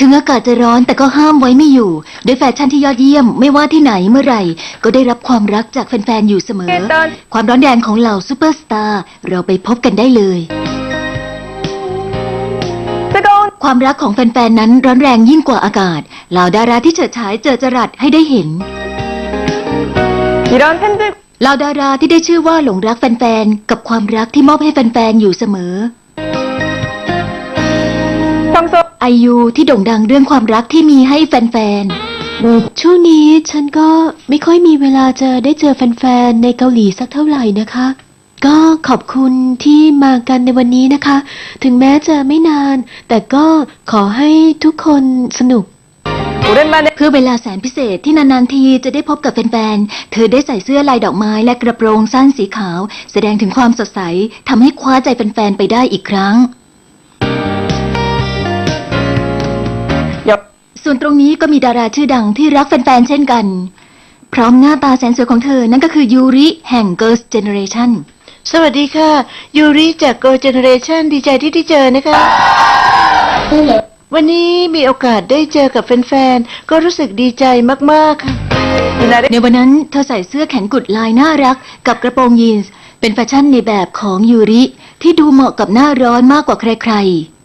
ถึงอากาศจะร้อนแต่ก็ห้ามไว้ไม่อยู่ ด้วยแฟชั่นที่ยอดเยี่ยม ไม่ว่าที่ไหนเมื่อไหร่ ก็ได้รับความรักจากแฟนๆอยู่เสมอ ความร้อนแรงของเหล่าซูเปอร์สตาร์เราไปพบกันได้เลย 뜨거운 ความรักของแฟนๆนั้นร้อนแรงยิ่งกว่าอากาศ เหล่าดาราที่เฉิดฉายเจอจรัสให้ได้เห็น 이런 팬들 เหล่าดาราที่ได้ชื่อว่าหลงรักแฟนๆ กับความรักที่มอบให้แฟนๆ อยู่เสมอ 평소 ไอยูที่โด่งดังเรื่องความรักที่มีให้แฟนๆ ช่วงนี้ฉันก็ไม่ค่อยมีเวลาจะได้เจอแฟนๆ ในเกาหลีสักเท่าไหร่นะคะ ก็ขอบคุณที่มากันในวันนี้นะคะ ถึงแม้จะไม่นาน แต่ก็ขอให้ทุกคนสนุก เพื่อเวลาแสนพิเศษที่นานๆทีจะได้พบกับแฟนๆ เธอได้ใส่เสื้อลายดอกไม้และกระโปรงสั้นสีขาว แสดงถึงความสดใสทำให้คว้าใจแฟนๆ ไปได้อีกครั้ง ส่วนตรงนี้ก็มีดาราชื่อดังที่รักแฟนๆ เช่นกัน พร้อมหน้าตาแสนสวยของเธอ นั่นก็คือยูริแห่ง Girls Generation สวัสดีค่ะ ยูริจาก Girl Generation ดีใจที่ได้เจอนะคะ วันนี้มีโอกาสได้เจอกับแฟนๆ ก็รู้สึกดีใจมากๆค่ะ ในวันนั้นเธอใส่เสื้อแขนกุดลายน่ารัก กับกระโปรงยีนส์เป็นแฟชั่นในแบบของยูริ ที่ดูเหมาะกับหน้าร้อนมากกว่าใครๆ